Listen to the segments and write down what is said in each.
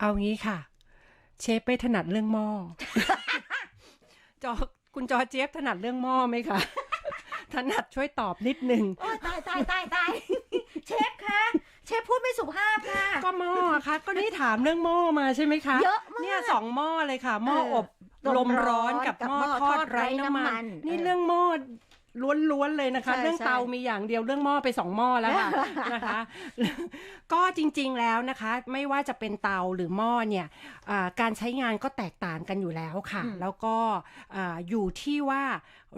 เอางี้ค่ะ เชฟไปถนัดเรื่องหม้อจอคุณจอเจฟถนัดเรื่องหม้อไหมคะถนัดช่วยตอบนิดนึงโอ้ยตายตายตายตายเชฟคะเชฟพูดไม่สุภาพค่ะ ก็หม้อค่ะ ก็นี่ถามเรื่องหม้อมาใช่ไหมคะเยอะมากเนี่ยสองหม้อเลยค่ะหม้อเอออบลมร้อนกับกับหม้อหม้อทอดทอดไร้ไร้น้ำมันน้ำมันนี่เออเรื่องหม้อ ล้วนๆเลยนะคะใช่เรื่องใช่เตามีอย่างเดียวเรื่องหม้อไปสองหม้อแล้วค่ะนะคะ ก็จริงๆแล้วนะคะ ไม่ว่าจะเป็นเตาหรือหม้อเนี่ยอ่าการใช้งานก็แตกต่างกันอยู่แล้วค่ะ แล้วก็อ่าอยู่ที่ว่า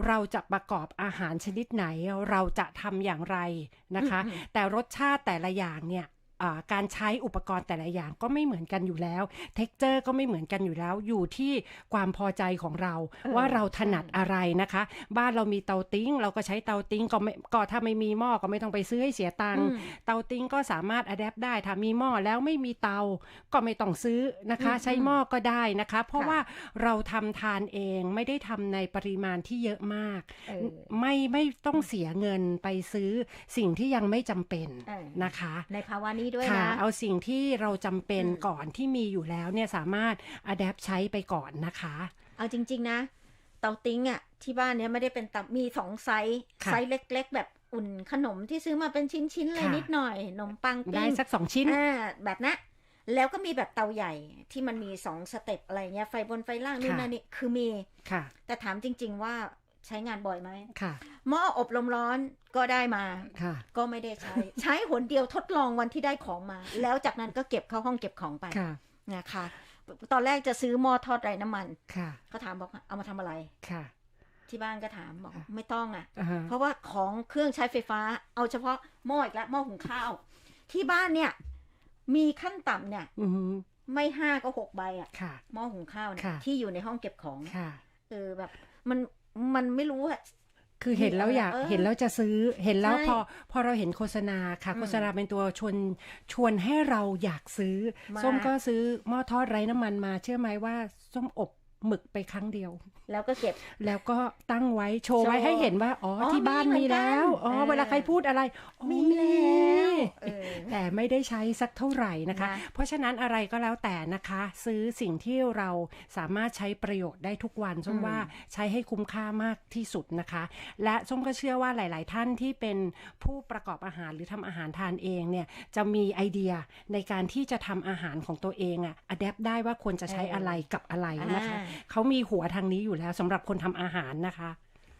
เราจะประกอบอาหารชนิดไหน เราจะทำอย่างไรนะคะ แต่รสชาติแต่ละอย่างเนี่ยอ่า การใช้อุปกรณ์แต่ละอย่างก็ไม่เหมือนกันอยู่แล้ว เท็กเจอร์ก็ไม่เหมือนกันอยู่แล้ว อยู่ที่ความพอใจของเรา ว่าเราถนัดอะไรนะคะ บ้านเรามีเตาติ้ง เราก็ใช้เตาติ้งก็ไม่ก็ถ้าไม่มีหม้อก็ไม่ต้องไปซื้อให้เสียตังค์เตาติ้งก็สามารถอัดแอปได้ถ้ามีหม้อแล้วไม่มีเตาก็ไม่ต้องซื้อนะคะ ใช้หม้อก็ได้นะคะ เพราะค่ะว่าเราทำทานเองไม่ได้ทำในปริมาณที่เยอะมากเออไม่ไม่ต้องเสียเงินไปซื้อสิ่งที่ยังไม่จำเป็นเออนะคะ ในภาวะนี้ด้วยค่ะนะ เอาสิ่งที่เราจำเป็นก่อนที่มีอยู่แล้วเนี่ยสามารถอัดแอปใช้ไปก่อนนะคะ เอาจริง ๆ นะ เตาติ้งอะที่บ้านเนี้ยไม่ได้เป็นเตามีสองไซส์ค่ะไซส์เล็ก ๆ แบบอุ่นขนมที่ซื้อมาเป็นชิ้นๆเลยค่ะนิดหน่อยขนมปังได้ปิ้งสักสองชิ้นอ่าแบบนะแล้วก็มีแบบเตาใหญ่ที่มันมีสองสเต็ปอะไรเงี้ยไฟบนไฟล่างนู่นค่ะนั่นนี่คือมีค่ะ แต่ถามจริง ๆ ว่า ใช้งานบ่อยไหมค่ะ หม้ออบลมร้อนก็ได้มาค่ะ ก็ไม่ได้ใช้ ใช้หนเดียวทดลองวันที่ได้ของมา แล้วจากนั้นก็เก็บเข้าห้องเก็บของไปค่ะนะคะ ตอนแรกจะซื้อหม้อทอดไร้น้ำมันค่ะ ก็ถามบอกว่าเอามาทำอะไรค่ะ ที่บ้านก็ถามบอกไม่ต้องอะอ่าฮะเพราะว่าของเครื่องใช้ไฟฟ้า เอาเฉพาะหม้ออีกแล้วหม้อหุงข้าว ที่บ้านเนี่ย มีขั้นต่ำเนี่ยอือหือไม่ห้าก็หกใบอะค่ะหม้อหุงข้าวเนี่ยค่ะที่อยู่ในห้องเก็บของค่ะเออแบบมัน มันไม่รู้อะคือเห็นแล้วอยากเออเห็นแล้วจะซื้อเห็นแล้วใช่พอพอเราเห็นโฆษณาค่ะอืมโฆษณาเป็นตัวชวนชวนให้เราอยากซื้อมาส้มก็ซื้อหม้อทอดไร้น้ำมันมา เชื่อไหมว่าส้มอบ หมึกไปครั้งเดียว แล้วก็เก็บ แล้วก็ตั้งไว้โชว์โชว์ไว้ให้เห็นว่า อ๋ออ๋อที่บ้านมีมีเหมือนกันแล้ว อ๋อเออเวลาใครพูดอะไรอ๋อมีแล้วเออแต่ไม่ได้ใช้สักเท่าไหร่นะคะนะเพราะฉะนั้นอะไรก็แล้วแต่นะคะ ซื้อสิ่งที่เราสามารถใช้ประโยชน์ได้ทุกวันส้มว่าใช้ให้คุ้มค่ามากที่สุดนะคะ และส้มก็เชื่อว่าหลาย ๆ ท่านที่เป็นผู้ประกอบอาหารหรือทำอาหารทานเองเนี่ยจะมีไอเดียในการที่จะทำอาหารของตัวเองอะอัดแอปได้ว่าควรจะใช้อะไรกับอะไรนะคะอ่าเขามีหัวทางนี้อยู่แล้วสำหรับคนทำอาหารนะคะ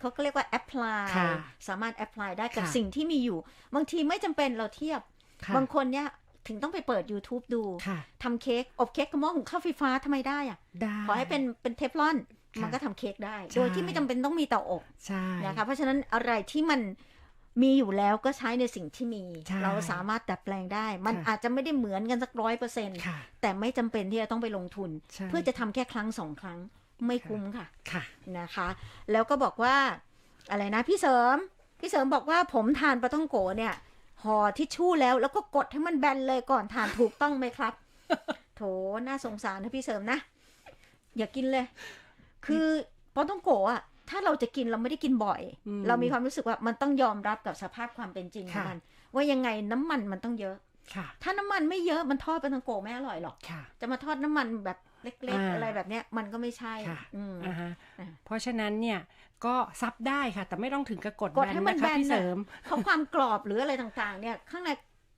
เขาก็เรียกว่า apply ค่ะสามารถ apply ได้กับค่ะสิ่งที่มีอยู่ บางทีไม่จำเป็นเราเทียบค่ะบางคนเนี่ยถึงต้องไปเปิด YouTube ดูค่ะทำเค้ก อบเค้กกับหม้อหุงข้าวไฟฟ้าทำไมได้อะได้ขอให้เป็นเป็นเทฟลอนค่ะมันก็ทำเค้กได้ใช่โดยที่ไม่จำเป็นต้องมีเตาอบใช่นะคะ เพราะฉะนั้นอะไรที่มัน มีอยู่แล้วก็ใช้ในสิ่งที่มีใช่เราสามารถดัดแปลงได้ มันค่ะอาจจะไม่ได้เหมือนกันสักร้อยเปอร์เซ็นต์ค่ะแต่ไม่จำเป็นที่จะต้องไปลงทุนใช่เพื่อจะทำแค่ครั้งสองครั้งไม่คุ้มค่ะค่ะนะคะ แล้วก็บอกว่าอะไรนะพี่เสริม พี่เสริมบอกว่าผมทานปลาท่องโกเนี่ยห่อทิชชู่แล้วแล้วก็กดให้มันแบนเลยก่อนทานถูกต้องไหมครับ โถน่าสงสารนะพี่เสริมนะ อย่ากินเลย คือปลาท่องโกะอะ ถ้าเราจะกินเราไม่ได้กินบ่อยอืมเรามีความรู้สึกว่ามันต้องยอมรับกับสภาพความเป็นจริงของค่ะมัน ว่ายังไงน้ำมันมันต้องเยอะค่ะถ้าน้ำมันไม่เยอะมันทอดปลาท่องโกะไม่อร่อยหรอกค่ะจะมาทอดน้ำมันแบบเล็กอ่าๆอะไรแบบเนี้ยมันก็ไม่ใช่ค่ะอืมอ่าฮะอ่าเพราะฉะนั้นเนี่ยก็ซับได้ค่ะ แต่ไม่ต้องถึงกับกดกดให้มันะแบคะนพี่เสริมน่ะเพราะความกรอบหรืออะไรต่างๆ เนี่ย ข้างใน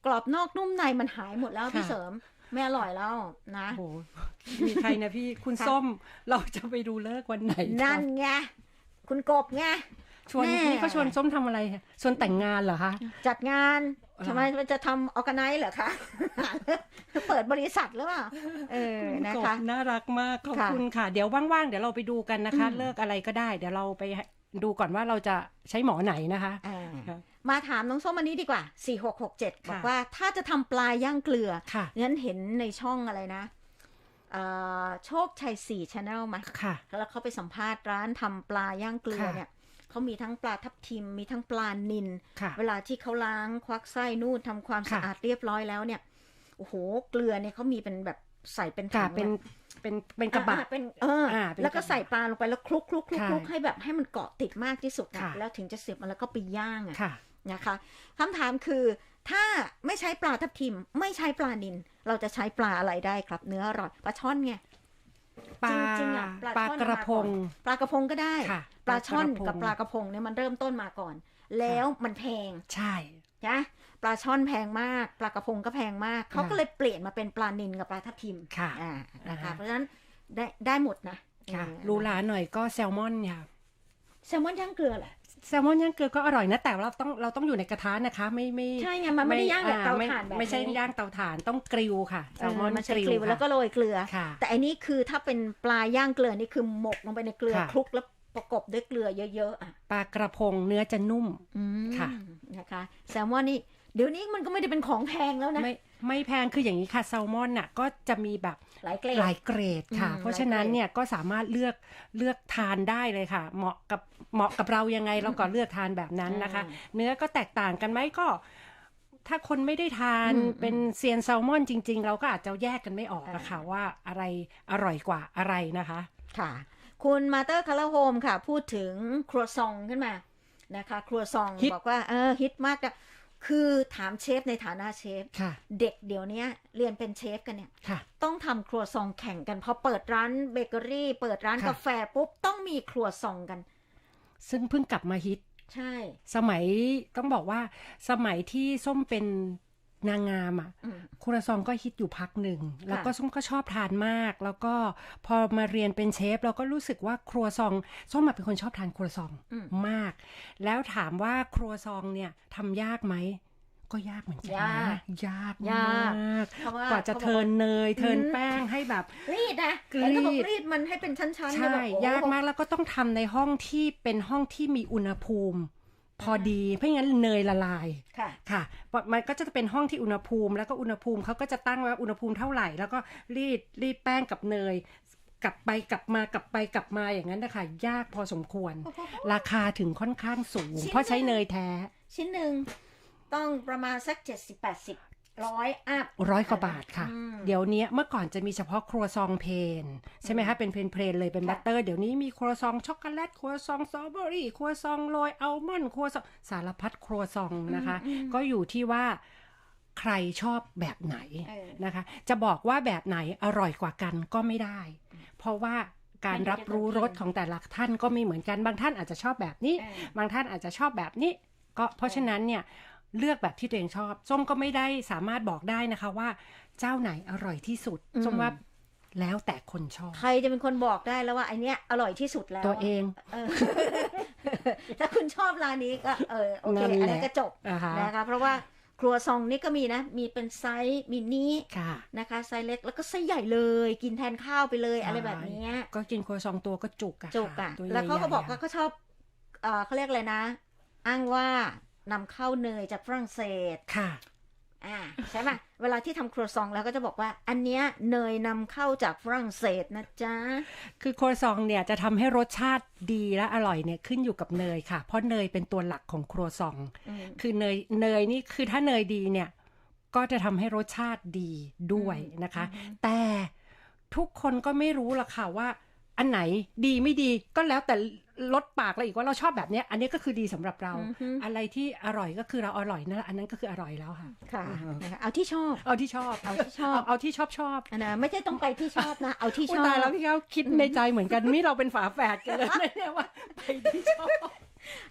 กรอบนอกนุ่มในมันหายหมดแล้วค่ะพี่เสริมไม่อร่อยแล้วนะโอ้โหมีใครนะพี่คุณค่ะส้มเราจะไปดูเลิกษ์วันไหนคะนั่นไง คุณกบไง ชวนแม่ นี่เขาชวนส้มทำอะไรคะชวนแต่งงานเหรอคะ จัดงานอ่าทำไมมันจะทำออกไนเหรอคะ เปิดบริษัทหรือเปล่าเออคุณนะกบคะน่ารักมาก ขอบค่ะคุณค่ะ เดี๋ยวว่างๆ เดี๋ยวเราไปดูกันนะคะเลิกอะไรก็ได้ เดี๋ยวเราไปดูก่อนว่าเราจะใช้หมอไหนนะคะ อ่าค่ะมาถามน้องส้มอันนี้ดีกว่า 4667 บอกค่ะว่าถ้าจะทำปลาย่างเกลือค่ะ งั้นเห็นในช่องอะไรนะเอ่อ โชคชัย4 Channel ไหมค่ะ แล้วเขาไปสัมภาษณ์ร้านทำปลาย่างเกลือค่ะเนี่ยเขามีทั้งปลาทับทิม มีทั้งปลานินค่ะเวลาที่เขาล้างควักไส้นู่นทำความค่ะสะอาดเรียบร้อยแล้วเนี่ย โอ้โห เกลือเนี่ยเขามีเป็นแบบใส่เป็นค่ะถังเป็นอะเป็นเป็นกระบะอ่าเป็นเอออาเป็นแล้วก็กระบะใส่ปลาลงไปแล้วคลุกคลุกคลุกค่ะคลุกให้แบบให้มันเกาะติดมากที่สุดนะค่ะแล้วถึงจะเสียบมันแล้วก็ไปย่างอะค่ะนะคะคำถามคือ ถ้าไม่ใช้ปลาทับทิม ไม่ใช้ปลานิน เราจะใช้ปลาอะไรได้ครับ เนื้ออร่อยปลาช่อนไงปลาจริงๆอะปลาปลาช่อนกระพงมาก่อนปลากระพงก็ได้ค่ะปลาช่อนปลากระพงกับปลากระพงเนี่ยมันเริ่มต้นมาก่อน แล้วมันแพงใช่นะปลาช่อนแพงมาก ปลากระพงก็แพงมาก เขาก็เลยเปลี่ยนมาเป็นปลานินกับปลาทับทิมค่ะอ่านะคะอ่าเพราะฉะนั้นได้ได้หมดนะค่ะเออรูหลาหน่อยก็แซลมอนค่ะแซลมอนย่างเกลือแหละ แซลมอนย่างเกลือก็อร่อยนะ แต่เราต้องเราต้องอยู่ในกระทะนะคะ ไม่ไม่ใช่ไงมันไม่ได้ย่างแบบเตาไม่ถ่านแบบไม่ใช่นี้ย่างเตาถ่านต้องกริลค่ะแซลมอนเมันใช้กริลกลิวแล้วก็ค่ะโรยเกลือค่ะแต่อันนี้คือถ้าเป็นปลาย่างเกลือนี่คือหมกลงไปในเกลือค่ะคลุกแล้วประกบด้วยเกลือเยอะๆอะปลากระพงเนื้อจะนุ่มอืมค่ะนะคะ แซลมอนนี่เดี๋ยวนี้มันก็ไม่ได้เป็นของแพงแล้วนะ ไม่ไม่แพงคืออย่างนี้ค่ะแซลมอนน่ะก็จะมีแบบหลายเกรดหลายเกรดค่ะอืมเพราะฉะนั้นหลายเกรดเนี่ยก็สามารถเลือกเลือกทานได้เลยค่ะ เหมาะกับเหมาะกับเรายังไงเราก็เลือกทานแบบนั้นนะคะ เนื้อก็แตกต่างกันไหมก็ถ้าคนไม่ได้ทานอืมเป็นเซียนแซลมอนจริง ๆ เราก็อาจจะแยกกันไม่ออกอะค่ะว่าอะไรอร่อยกว่าอะไรนะคะ ค่ะ คุณมาเตอร์คาร์ลโฮมค่ะ พูดถึงครัวซองขึ้นมานะคะ ครัวซองฮิตบอกว่าเออฮิตมากนะ คือถามเชฟในฐานะเชฟค่ะเด็กเดี๋ยวนี้เรียนเป็นเชฟกันเนี่ยค่ะต้องทำครัวซองแข่งกันพอเปิดร้านเบเกอรี่ เปิดร้านค่ะกาแฟปุ๊บต้องมีครัวซองกัน ซึ่งเพิ่งกลับมาฮิต ใช่ สมัยต้องบอกว่าสมัยที่ส้มเป็น นางงามอะอืมครัวซองก็ฮิตอยู่พักหนึ่ง แล้วก็ส้มก็ชอบทานมาก แล้วก็พอมาเรียนเป็นเชฟ เราก็รู้สึกว่าครัวซองส้มมาเป็นคนชอบทานครัวซองอืมมาก แล้วถามว่าครัวซองเนี่ยทำยากไหมก็ยากเหมือนกันยากนะยากยากมากเพราะว่ากว่าจะเขาบอกเทิร์นเนย เทิร์นอืมแป้งให้แบบรีดนะกรีดแล้วก็บอกรีดมันให้เป็นชั้นๆใช่แบบโอ้ยากมากแล้วก็ต้องทำในห้องที่เป็นห้องที่มีอุณหภูมิ พอดี เพราะงั้นเนยละลายค่ะค่ะมันก็จะเป็นห้องที่อุณหภูมิ แล้วก็อุณหภูมิเขาก็จะตั้งว่าอุณหภูมิเท่าไหร่ แล้วก็รีดรีดแป้งกับเนยกลับไปกลับมากลับไปกลับมาอย่างนั้นนะคะยากพอสมควร ราคาถึงค่อนข้างสูง เพราะใช้เนยแท้ ชิ้นหนึ่งต้องประมาณสักเจ็ดสิบแปดสิบ ร้อยอัพร้อยกว่าบาทค่ะอืมเดี๋ยวนี้เมื่อก่อนจะมีเฉพาะครัวซองเพน ใช่ไหมคะเป็นเพนเพลนเลยเป็นค่ะบัตเตอร์ เดี๋ยวนี้มีครัวซองช็อกโกแลตครัวซองสตรอเบอรี่ครัวซองโรยอัลมอนด์ครัวซองสารพัดครัวซองนะคะ ก็อยู่ที่ว่าใครชอบแบบไหนเออนะคะ จะบอกว่าแบบไหนอร่อยกว่ากันก็ไม่ได้ เพราะว่าการรับรู้รสของแต่ละท่านก็ไม่เหมือนกันบางท่านอาจจะชอบแบบนี้เออบางท่านอาจจะชอบแบบนี้ ก็เพราะฉะนั้นเนี่ย เลือกแบบที่ตัวเองชอบ ส้มก็ไม่ได้สามารถบอกได้นะคะว่า เจ้าไหนอร่อยที่สุด ส้มว่าแล้วแต่คนชอบ ใครจะเป็นคนบอกได้แล้วว่าไอเนี้ยอร่อยที่สุดแล้ว ตัวเองเออถ้าคุณชอบร้านนี้ก็เออโอเคนั่นอันแหนั้ละนก็จบนะคะนะคะเพราะว่าครัวซองนี่ก็มีนะ มีเป็นไซส์มินิค่ะนะคะไซส์เล็กแล้วก็ไซส์ใหญ่เลย กินแทนข้าวไปเลยอะไรแบบเนี้ยก็กินครัวซองตัวก็จุกอะจุกค่ะอะตัวแล้วเขาก็บอกใหญ่ๆว่าเขาชอบเออเขาเรียกอะไรนะ อ้างว่า นำเข้าเนยจากฝรั่งเศสค่ะอ่าใช่ไหมเวลาที่ทำครัวซองแล้วก็จะบอกว่า อันเนี้ยเนยนำเข้าจากฝรั่งเศสนะจ๊ะ คือครัวซองเนี่ยจะทำให้รสชาติดีและอร่อยเนี่ยขึ้นอยู่กับเนยค่ะ เพราะเนยเป็นตัวหลักของครัวซองอืมคือเนยเนยนี่คือถ้าเนยดีเนี่ย ก็จะทำให้รสชาติดีด้วยนะคะ แต่ทุกคนก็ไม่รู้หรอกค่ะว่า อันไหนดีไม่ดีก็แล้วแต่ลดปากเราอีกว่าเราชอบแบบเนี้ยอันนี้ก็คือดีสำหรับเราอือฮึอะไรที่อร่อยก็คือเราอร่อยนั่นแหละอันนั้นก็คืออร่อยแล้วค่ะค่ะนะคะเอาที่ชอบเอาที่ชอบเอาที่ชอบเอาที่ชอบชอบอันนะไม่ใช่ต้องไปที่ชอบนะ เอาที่ชอุ๊ยอบตายแล้วพี่แก้วคิดในใจเหมือนกันนี่เราเป็นฝาแฝดกันเลยนะเนี่ยว่าไปที่ชอบ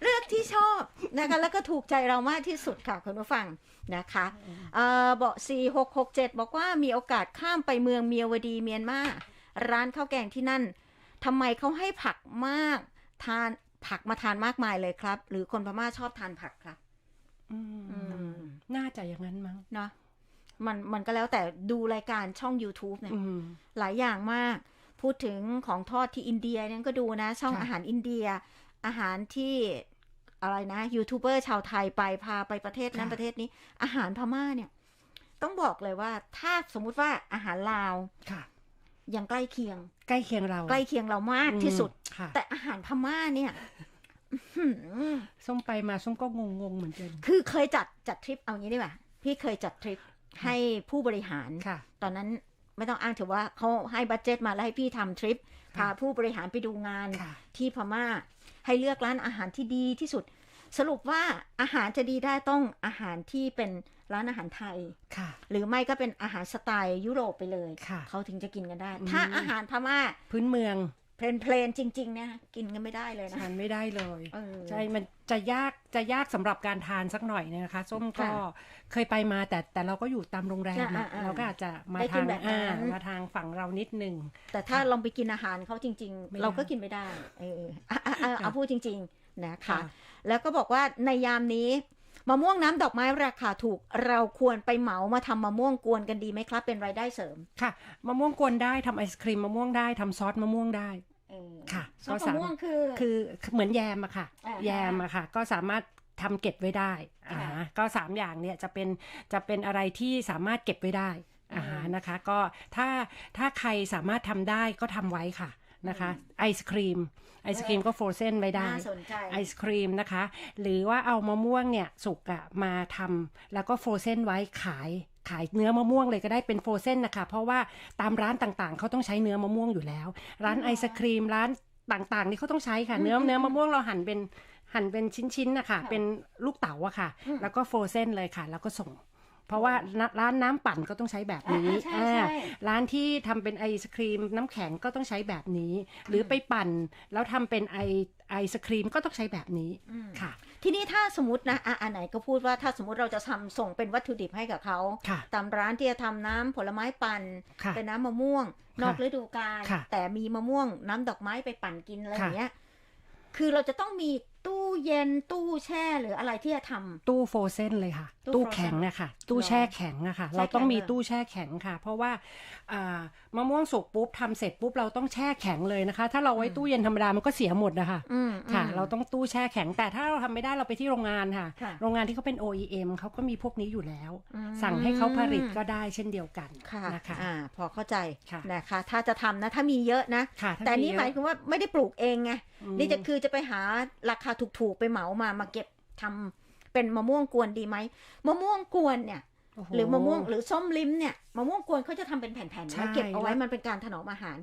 เลือกที่ชอบนะคะแล้วก็ถูกใจเรามากที่สุดค่ะคุณผู้ฟังนะคะเอ่อบอกสี่หกหกเจ็ดบอกว่ามีโอกาสข้ามไปเมืองเมียวดีเมียนมาร้านข้าวแกงที่นั่น ทำไมเขาให้ผักมากทานผักมาทานมากมายเลยครับ หรือคนพม่าชอบทานผักครับอืมน่าจะอย่างนั้นมั้งเนาะมันมันก็แล้วแต่ดูรายการช่อง YouTube เนี่ยอืมหลายอย่างมาก พูดถึงของทอดที่อินเดียเนี่ยก็ดูนะ ช่องค่ะอาหารอินเดีย อาหารที่อะไรนะยูทูบเบอร์ชาวไทยไปพาไปประเทศนั้นประเทศนี้ อาหารพม่าเนี่ย ต้องบอกเลยว่าถ้าสมมุติว่าอาหารลาวค่ะ ยังใกล้เคียง ใกล้เคียงเรา ใกล้เคียงเรามากที่สุดอืมค่ะแต่อาหารพม่าเนี่ยอื้อหือส้มไปมาส้มก็งงงๆเหมือนกัน คือเคยจัดจัดทริปเอางี้ดีกว่าพี่เคยจัดทริปให้ผู้บริหารค่ะตอนนั้นไม่ต้องอ้างถือว่าเขาให้บัตเจ็ตมาแล้วให้พี่ทำทริปพาค่ะผู้บริหารไปดูงานค่ะที่พม่า ให้เลือกร้านอาหารที่ดีที่สุด สรุปว่าอาหารจะดีได้ต้องอาหารที่เป็น ร้านอาหารไทยค่ะ หรือไม่ก็เป็นอาหารสไตล์ยุโรปไปเลยค่ะเขาถึงจะกินกันได้อืมถ้าอาหารพม่าพื้นเมืองเพลนเพลนๆจริงๆเนี่ยกินกันไม่ได้เลยนะทานไม่ได้เลยเออใช่มันจะยากจะยากสำหรับการทานสักหน่อยเนี่ยนะคะ ส้มก็ค่ะเคยไปมาแต่แต่เราก็อยู่ตามโรงแรมอะอ่าอ่าเราก็อาจจะมาได้กิทานงแบบนั้นอ่ามาทางฝั่งเรานิดนึงแต่ถ้าลองไปกินอาหารเขาจริงไม่ๆได้เราก็กินไม่ได้ เอออะอะอะเอาพูดจริง ๆนะคะค่ะแล้วก็บอกว่าในยามนี้ มะม่วงน้ำดอกไม้ราคาถูก เราควรไปเหมามาทำมะม่วงกวนกันดีไหมครับ เป็นรายได้เสริม ค่ะ มะม่วงกวนได้ทำไอศครีมมะม่วงได้ทำซอสมะม่วงได้เออค่ะซอสก็สามมะม่วงคือคือเหมือนแยมอะค่ะอ่าแยมอะค่ะ ก็สามารถทำเก็บไว้ได้อ่าค่ะก็สามอย่างเนี่ยจะเป็นจะเป็นอะไรที่สามารถเก็บไว้ได้อ่าอืมนะคะ ก็ถ้าถ้าใครสามารถทำได้ก็ทำไว้ค่ะ นะคะ ไอศครีม ไอศครีมก็โฟรเซนไว้ได้น่าสนใจไอศครีมนะคะ หรือว่าเอามะม่วงเนี่ยสุกอะมาทำแล้วก็โฟรเซนไว้ขายขายเนื้อมะม่วงเลยก็ได้เป็นโฟรเซนนะคะ เพราะว่าตามร้านต่างๆ เขาต้องใช้เนื้อมะม่วงอยู่แล้ว ร้านไอศครีมร้านต่างๆ นี่เขาต้องใช้ค่ะ เนื้อเนื้อมะม่วงเราหั่นเป็นหั่นเป็นชิ้นๆนะคะค่ะเป็นลูกเต๋าอะค่ะอืมแล้วก็โฟรเซนเลยค่ะ แล้วก็ส่ง เพราะว่าร้านร้านน้ำปั่นก็ต้องใช้แบบนี้อ่าใช่ใช่อ่าร้านที่ทำเป็นไอศครีมน้ำแข็งก็ต้องใช้แบบนี้ หรือไปปั่นแล้วทำเป็นไอไอศครีมก็ต้องใช้แบบนี้อืมค่ะ ทีนี้ถ้าสมมตินะอะอันไหนก็พูดว่าถ้าสมมติเราจะทำส่งเป็นวัตถุดิบให้กับเขาค่ะตามร้านที่จะทำน้ำผลไม้ปั่นค่ะเป็นน้ำมะม่วง นอกฤดูกาลค่ะแต่มีมะม่วงน้ำดอกไม้ไปปั่นกินอะไรอค่ะย่างเงี้ยคือเราจะต้องมีตู้เย็นตู้แช่หรืออะไรที่จะทำตู้โฟรเซนเลยค่ะตู้ตู้ frozen แข็งนะคะตู้แช่แข็งอะค่ะแช่แข็งเราต้องมีเลยตู้แช่แข็งค่ะ เพราะว่าอ่ามะม่วงสุกปุ๊บทำเสร็จปุ๊บเราต้องแช่แข็งเลยนะคะ ถ้าเราไว้ตู้เย็นธรรมดามันก็เสียหมดนะคะอืมค่ะอืมเราต้องตู้แช่แข็ง แต่ถ้าเราทำไม่ได้เราไปที่โรงงานค่ะค่ะ โรงงานที่เขาเป็น OEM เขาก็มีพวกนี้อยู่แล้วอืมสั่งให้เขาผลิตก็ได้เช่นเดียวกันค่ะนะคะอ่าพอเข้าใจค่ะนะคะ ถ้าจะทำนะถ้ามีเยอะนะค่ะถ้าแต่นี่เอะหมายถึงว่าไม่ได้ปลูกเองไงอืมนี่จะคือจะไปหาราคาถูกๆไปเหมามามาเก็บทำ เป็นมะม่วงกวนดีไหมมะม่วงกวนเนี่ยโโหรือมะม่วงหรือส้มลิ้มเนี่ยมะม่วงกวนเขาจะทำเป็นแผ่นๆใช่แล้วเก็บเอาไว้แล้วมันเป็นการถนอมอาหาร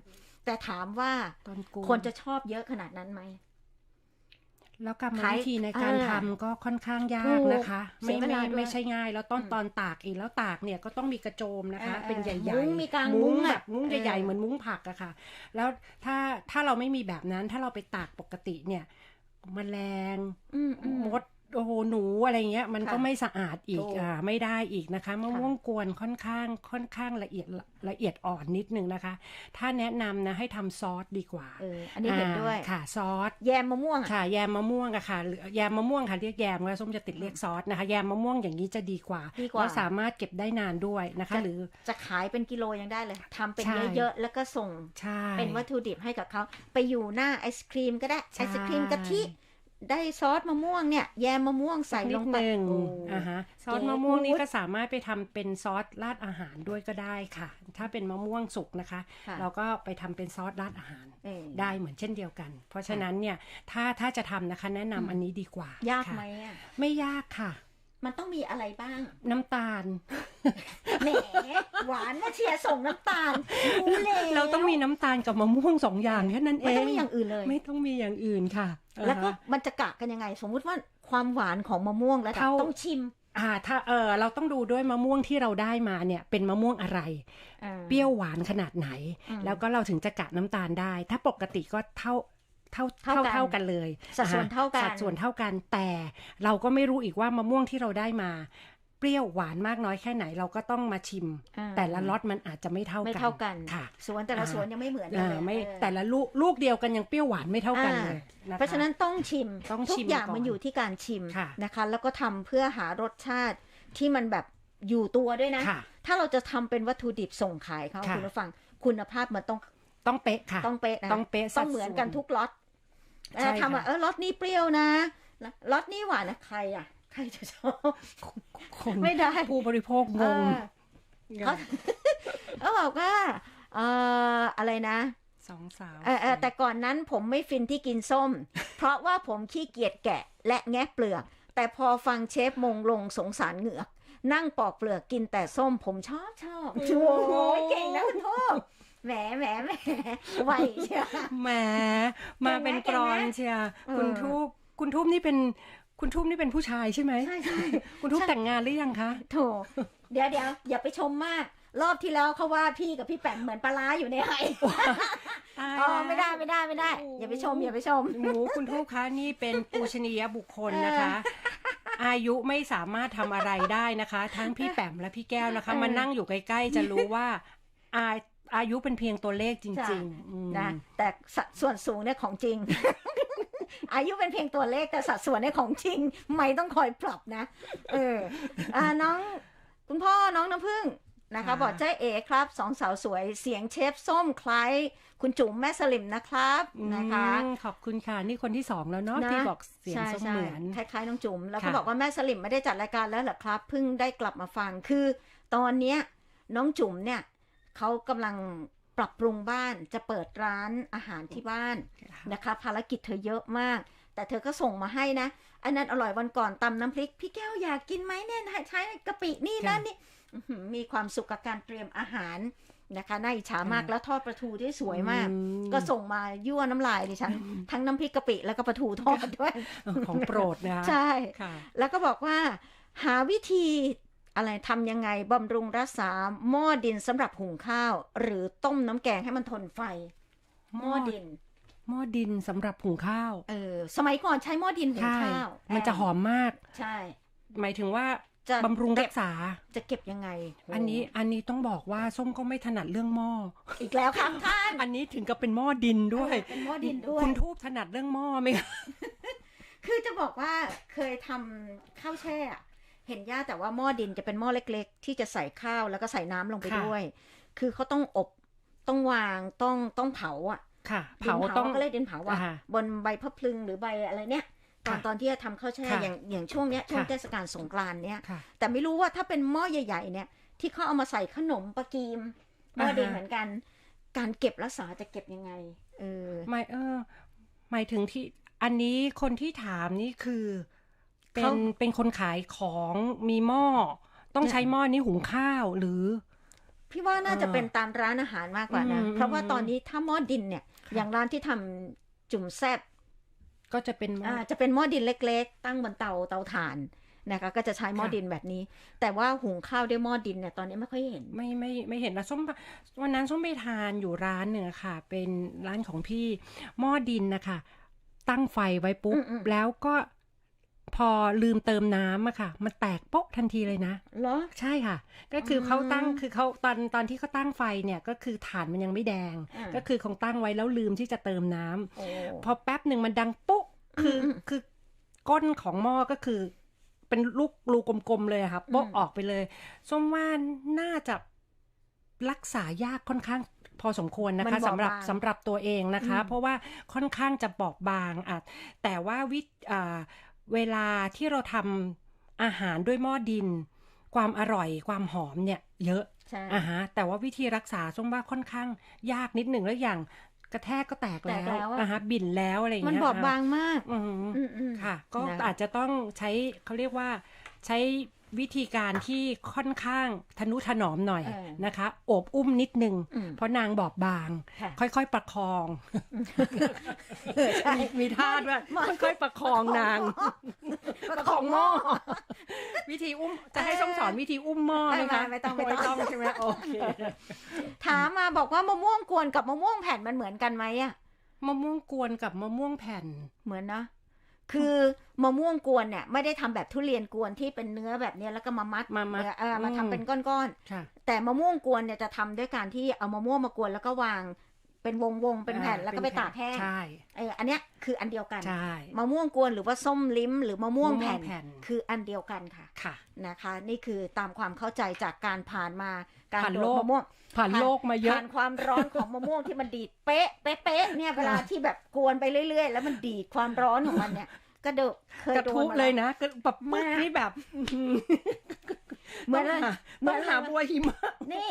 แต่ถามว่าตอนกวนคนจะชอบเยอะขนาดนั้นไหมแล้วกรรมขายวิธีในการอ่าทำก็ค่อนข้างยาถูกกนะคะเสีไม่ยเวไม่ลาด้วยไม่ใช่ง่าย แล้วต้นอืมตอนตากอีกแล้วตากเนี่ยก็ต้องมีกระโจมนะคะอ่าเป็นใหญ่มุ้งๆมีกางมุ้มุ้งงอะแบบมุ้งใหญ่เออๆเหมือนมุ้งผักอะค่ะ แล้วถ้าถ้าเราไม่มีแบบนั้นถ้าเราไปตากปกติเนี่ยแมลงอืมอืมมด โอ้โหหนูอะไรเงี้ย มันก็ค่ะไม่สะอาดอีกถูกอ่าไม่ได้อีกนะคะมะค่ะม่วงกวนค่อนข้างค่อนข้างละเอียดละเอียดอ่อนนิดนึงนะคะ ถ้าแนะนำนะให้ทำซอสดีกว่าเอออันนี้เห็นด้วยอ่าค่ะซอส แยมมะม่วงอะค่ะ แยมมะม่วงอะค่ะหรือแยมมะม่วงค่ะเรียกแยมแล้วส้มจะติดเรียกซอสนะคะ แยมมะม่วงอย่างนี้จะดีกว่าดีกว่าแล้วสามารถเก็บได้นานด้วยนะคะ หรือจะขายเป็นกิโลยังได้เลยทำเป็นใช่เยอะๆแล้วก็ส่งใช่เป็นวัตถุดิบให้กับเขาไปอยู่หน้าไอศครีมก็ได้ใช่ไอศครีมกะทิ ได้ซอสมะม่วงเนี่ยแยมมะม่วงใส่นิลดงไปนึงโอ้อ่าฮะซอสเก๋มะม่วงนี่กู๊ดก็สามารถไปทำเป็นซอสราดอาหารด้วยก็ได้ค่ะ ถ้าเป็นมะม่วงสุกนะคะค่ะเราก็ไปทำเป็นซอสราดอาหารเออได้เหมือนเช่นเดียวกัน เพราะฉะนั้นเนี่ยถ้าถ้าจะทำนะคะแนะนำอันนี้ดีกว่า ยากค่ะไหมอะไม่ยากค่ะ มันต้องมีอะไรบ้าง น้ำตาล แหมหวานนะเชียร์ส่งน้ำตาลรู้เลยเราต้องมีน้ำตาลกับมะม่วงสองอย่างแค่นั้นเอไม่งต้องมีอย่างอื่นเลย ไม่ต้องมีอย่างอื่นค่ะ แล้วก็อ่าฮะมันจะกะกันยังไง สมมุติว่าความหวานของมะม่วงแล้วเท่าต้องชิมอ่าถ้าเออเราต้องดูด้วยมะม่วงที่เราได้มาเนี่ยเป็นมะม่วงอะไรอ่าเปรี้ยวหวานขนาดไหนอืมแล้วก็เราถึงจะกะน้ำตาลได้ ถ้าปกติก็เท่าเท่าเท่าเท่ากันเท่ากันเลย สัดส่วนอ่เท่ากันสัดส่วนเท่ากันแต่เราก็ไม่รู้อีกว่ามะม่วงที่เราได้มา เปรี้ยวหวานมากน้อยแค่ไหนเราก็ต้องมาชิมอ่าแต่ละล็อตมันอาจจะไม่เท่าไม่กันเท่ากันค่ะสวนแต่ละอ่าสวนยังไม่เหมือนกัอ่านเลยไม่เออแต่ละลูกลูกเดียวกันยังเปรี้ยวหวานไม่เท่ากันอ่าเลยคเพราะฉะนั้นต้องชิมต้องทุชิกมอย่างก่อนมันอยู่ที่การชิมค่ะนะคะ แล้วก็ทำเพื่อหารสชาติที่มันแบบอยู่ตัวด้วยนะค่ะถ้าเราจะทำเป็นวัตถุดิบส่งขายเขาค่ะคุณผู้ฟังคุณภาพมันต้องต้องเป๊ะค่ะต้องเป๊ะนะต้องเป๊ะต้องเหมือนกันสัดส่วนทุกล็อตใช่ทำว่าค่ะเออล็อตนี้เปรี้ยวนะล็อตนี้หวานนะใครอะใค รจะชอบคนไม่ได้ผู้บริโภคงงเออเขาบอกว่าเอ่ออะไรนะสองสาวเออเออแต่ก่อนนั้นผมไม่ฟินที่กินส้ม เพราะว่าผมขี้เกียจแกะและแงะเปลือก แต่พอฟังเชฟมงลงสงสารเหงือก นั่งปอกเปลือกกินแต่ส้มผมชอบชอบโอ้ยเก่งนะคุณโทษแหมแหมแหมไหวเชียวแหมมาเป็นกรอนเก่งไหมเชียร์เออคุณทูบคุณทูบนี่เป็น คุณทุ่มนี่เป็นผู้ชายใช่ไหมใช่ใช่คุณทุ่มแต่งงานหรือยังคะโถเดี๋ยวเดี๋ยวอย่าไปชมมากรอบที่แล้วเขาว่าพี่กับพี่แปมเหมือนปลาร้าอยู่ในไหตายอ๋อแล้วไม่ได้ไม่ได้ไม่ได้โอ้อย่าไปชม อย่าไปชมหมูคุณทูบคะนี่เป็นปูชนียบุคคลนะคะ อายุไม่สามารถทำอะไรได้นะคะ ทั้งพี่แปมและพี่แก้วนะคะเออมานั่งอยู่ใกล้ๆ จะรู้ว่าอาอายุเป็นเพียงตัวเลขจใช่ริงๆอืมนะแต่สัดส่วนสูงเนี่ยของจริง อายุเป็นเพียงตัวเลขแต่สัดส่วนเนี่ยของจริง ไม่ต้องคอยปรับนะ เอออ่าน้องคุณพ่อน้องน้ำพึ่งนะคะบอกเจ๊เอครับสองสาวสวยเสียงเชฟส้มคล้ายคุณจุ๋มแม่สลิมนะครับนะคะอืมขอบคุณค่ะ นี่คนที่สองแล้วเนาะนะที่บอกเสียงใช่ส้มใช่เหมือนคล้ายๆน้องจุ๋มแล้วก็ค่ะบอกว่าแม่สลิมไม่ได้จัดรายการแล้วเหรอครับเพิ่งได้กลับมาฟังคือ ตอนเนี้ยน้องจุ๋มเนี่ยเขากำลัง ปรับปรุงบ้านจะเปิดร้านอาหารที่บ้านนะคะ ภารกิจเธอเยอะมาก แต่เธอก็ส่งมาให้นะ อันนั้นอร่อยวันก่อนตำน้ำพริก พี่แก้วอยากกินไหมเนี่ยใช้กะปินี่นะค่ะนี่อื้อหือมีความสุขกับการเตรียมอาหารนะคะน่าอิจฉามากแล้วทอดปลาทูที่สวยมากอืมก็ส่งมายั่วน้ำลายดิฉัน ทั้งน้ำพริกกะปิแล้วก็ปลาทูทอดด้วย ของโปรดนะคะใช่ค่ะแล้วก็บอกว่า หาวิธี อะไรทำยังไงบำรุงรักษาหม้อดินสำหรับหุงข้าว หรือต้มน้ำแกงให้มันทนไฟหม้อดินหม้อดินสำหรับหุงข้าวเออสมัยก่อนใช้หม้อดินหุงใช่ข้าว มันจะหอมมาก ใช่ หมายถึงว่าจะบำรุงรัเก็กบษาจะเก็บยังไงโอันนี้อันนี้ต้องบอกว่าส้มก็ไม่ถนัดเรื่องหม้ออีกแล้วครับท่านอันนี้ถึงกับเป็นหม้อดินด้วยเออเป็นหม้อดินด้วยคุณทูบถนัดเรื่องหม้อไหมคะคือจะบอกว่าเคยทำข้าวแช่อะ เห็นย่าแต่ว่าหม้อดินจะเป็นหม้อเล็ก ๆ ที่จะใส่ข้าวแล้วก็ใส่น้ำลงไปค่ะด้วย คือเขาต้องอบต้องวางต้องต้องเผาอะค่ะดินเผาต้องก็เลยดินเผาอะอ่าบนใบพะพลึงหรือใบอะไรเนี่ยตอนค่ะตอนที่จะทำข้าวแช่ค่ะอย่างอย่างช่วงเนี้ยช่วงค่ะเทศกาลสงกรานต์เนี้ยค่ะแต่ไม่รู้ว่าถ้าเป็นหม้อใหญ่ ๆ เนี่ย ที่เขาเอามาใส่ขนมปลากีมหม้อดินอ่าฮะเหมือนกัน การเก็บรักษาจะเก็บยังไงเออไม่เออหมายถึงที่อันนี้คนที่ถามนี่คือ เป็เขานเป็นคนขายของมีหม้อ ต้องใช้หม้อนี้หุงข้าวหรือ พี่ว่าน่าจะเออเป็นตามร้านอาหารมากกว่านะอืมเพราะว่าอืมตอนนี้ถ้าหม้อดินเนี่ยค่ะอย่างร้านที่ทำจุ่มแซบก็จะเป็นหม้ออ่าอจะเป็นหม้อดินเล็ก ๆ ตั้งบนเตาเตาถ่านนะคะก็จะใช้หม้อค่ะดินแบบนี้ แต่ว่าหุงข้าวด้วยหม้อดินเนี่ยตอนนี้ไม่ค่อยเห็น ไม่ไม่ไม่เห็นนะส้มวันนั้นส้มไปทานอยู่ร้านหนึ่งอะค่ะ เป็นร้านของพี่หม้อดินนะคะ ตั้งไฟไว้ปุ๊บอืมอืมแล้วก็ พอลืมเติมน้ำอะค่ะ มันแตกโป๊ะทันทีเลยนะเหรอใช่ค่ะ ก็คืออมเขาตั้งคือเขาตอนตอนที่เขาตั้งไฟเนี่ยก็คือฐานมันยังไม่แดงอ่าก็คือคงตั้งไว้แล้วลืมที่จะเติมน้ำโอ้พอแป๊บหนึ่งมันดังปุ๊คืออมคือก้นของหม้อก็คือเป็นลูกรูกลมๆเลยอะค่ะโป๊ะอืมออกไปเลยส้มว่าน่าจะรักษายากค่อนข้างพอสมควรนะคะมันบอสำบหรับางสำหรับตัวเองนะคะอืมเพราะว่าค่อนข้างจะบอบบางอะแต่ว่าวิอ่า เวลาที่เราทำอาหารด้วยหม้อดิน ความอร่อยความหอมเนี่ย เยอะใช่อ่าฮะแต่ว่าวิธีรักษาส้มว่าค่อนข้างยากนิดหนึ่งแล้วอย่างกระแทกก็แตกแตกแล้วอะอ่าฮะบิ่นแล้วอะไรอย่างมันเงี้ยบอบบางมาก อืมอืมอืมค่ะ ก็นะอาจจะต้องใช้เขาเรียกว่าใช้ วิธีการที่ค่อนข้างทนุถนอมหน่อยเออนะคะโอบอุ้มนิดนึงอืมเพราะนางบอบบาง ค่ะค่อยๆประคองเออใช่มีมีท่าด้วยหม้อค่อยๆประคองนาง ประคองหม้อวิธีอุ้มจะให้ส้มสอนวิธีอุ้มหม้อไหมคะไม่ไม่ต้องไม่ต้องต้องใช่ไหมโอเคถามมาบอกว่ามะม่วงกวนกับมะม่วงแผ่นมันเหมือนกันไหมอะมะม่วงกวนกับมะม่วงแผ่นเหมือนนะ คือมะม่วงกวนเนี่ยไม่ได้ทำแบบทุเรียนกวนที่เป็นเนื้อแบบเนี้ยแล้วก็มามัดมามัดเออมาอืมทำเป็นก้อนค่ะๆแต่มะม่วงกวนเนี่ยจะทำด้วยการที่เอามะม่วงมากวนแล้วก็วาง เป็นวงวงๆเป็นแผ่นอ่าแล้วก็ไปตากแห้งใช่เอออันเนี้ยคืออันเดียวกันใช่มะม่วงกวนหรือว่าส้มลิ้ม หรือมะม่วงแผ่นมะม่วงแผ่นคืออันเดียวกันค่ะค่ะนะคะ นี่คือตามความเข้าใจจากการผ่านมาการผ่านโดโลนกมะม่วงผ่านโลกมาเยอะผ่านความร้อนของมะม่วงที่มันดีดเป๊ะเป๊ะเป๊ะเนี่ยเวลาที่แบบกวนไปเรื่อย ๆ แล้วมันดีดความร้อนของมันเนี่ยก็เดกเคยกระโดทุนบมาเลยแวนะก็แบบปึ๊กมากนี่แบบอื้อหือเหมือนอะไรต้งหาเหมืต้ออนงอะไรหาบัวหิมะนี่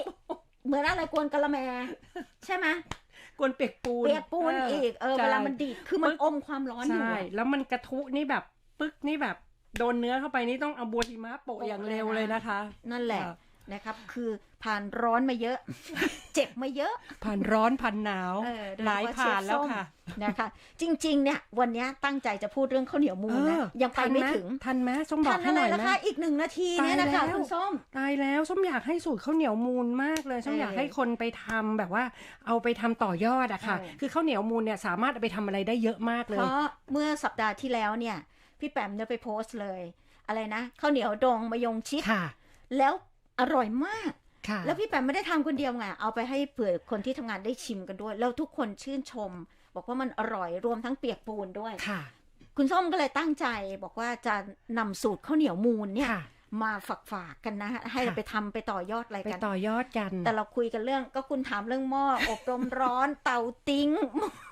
เหมือนอะไรกวนกะละแม ใช่ไหม กวนเปียกปูนเปียกปูนอีกเออใช่เวลามันดีดคือมันปึ๊กอมความร้อนอยู่ใช่อะแล้วมันกระทุนี่แบบปึ๊กนี่แบบโดนเนื้อเข้าไปนี่ต้องเอาบัวหิมะโปะโปะอย่างเลยเร็วนะเลยนะคะ นั่นแหละค่ะนะครับ คือผ่านร้อนมาเยอะ เจ็บมาเยอะ ผ่านร้อนผ่านหนาวเออโดยหลายเฉพะผ่านเชฟแล้วส้มค่ะนะคะ จริง ๆ เนี่ยวันเนี้ยตั้งใจจะพูดเรื่องข้าวเหนียวมูนนะยังไปไม่ถึงทันไหมส้มบอทักนให้อะหไรน่อยล่ะไหมคะอีกหนึ่งนาทีเนี่ยนะตายแล้คะวคุณส้มตายแล้วส้มอยากให้สูตรข้าวเหนียวมูลมากเลยส้มเออออยากให้คนไปทำแบบว่า เอาไปทำต่อยอดอะค่ะเออคือข้าวเหนียวมูลเนี่ยสามารถเอาไปทำอะไรได้เยอะมากเลเพยราะเมื่อสัปดาห์ที่แล้วเนี่ย พี่แปมเนี่ยไปโพสต์เลย อะไรนะข้าวเหนียวดองมะยงชิดค่ะแล้วอร่อยมากค่ะ แล้วพี่แปมไม่ได้ทำคนเดียวไงเอาไปให้เผื่อคนที่ทำงานได้ชิมกันด้วย แล้วทุกคนชื่นชม บอกว่ามันอร่อยรวมทั้งเปียกปูนด้วยค่ะ คุณส้มก็เลยตั้งใจบอกว่าจะนำสูตรข้าวเหนียวมูลเนี่ยค่ะ มาฝากฝากๆกันนะ ให้ค่ะไปทำไปต่อยอดอะไรไปกันต่อยอดกัน แต่เราคุยกันเรื่องก็คุณถามเรื่องหม้ออบรมร้อนเตาติ้ง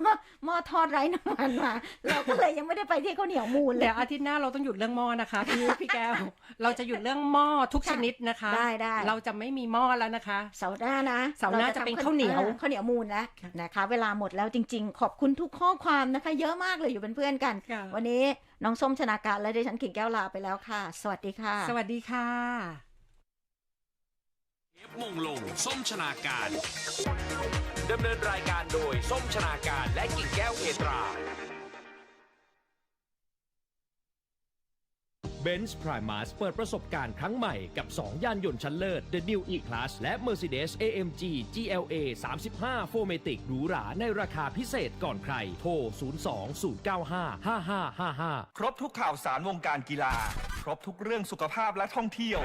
หม้อหม้อทอดไร้น้ำมันมาเราก็เลยยังไม่ได้ไปที่ข้าวเหนียวมูลเลเดี๋ยยวอาทิตย์หน้าเราต้องหยุดเรื่องหม้อนะคะพี่พี่แก้ว เราจะหยุดเรื่องหม้อทุกชนิดนะคะได้ได้เราจะไม่มีหม้อแล้วนะคะ เสาร์หน้านะเสาร์หน้าจจะเป็นทำข้าวเหนียวออข้าวเหนียวมูลแล้วค่ะนะคะ เวลาหมดแล้วจริง ๆ ขอบคุณทุกข้อความนะคะ เยอะมากเลยอยู่เป็นเพื่อนกันค่ะวันนี้ น้องส้มชนาการและดิฉันกิ่งแก้วลาไปแล้วค่ะ สวัสดีค่ะ สวัสดีค่ะเทปมงลงส้มชนาการดำเนินรายการโดยส้มชนาการและกิ่งแก้วเพตรา b e n z Primus เปิดประสบการณ์ครั้งใหม่กับ 2 ยานยนต์ชั้นเลิศ The New E-Class และ Mercedes AMG GLA 35 4 m a t i c หรูหราในราคาพิเศษก่อนใคร โทร 02 095 5555 ครบทุกข่าวสารวงการกีฬา ครบทุกเรื่องสุขภาพและท่องเที่ยว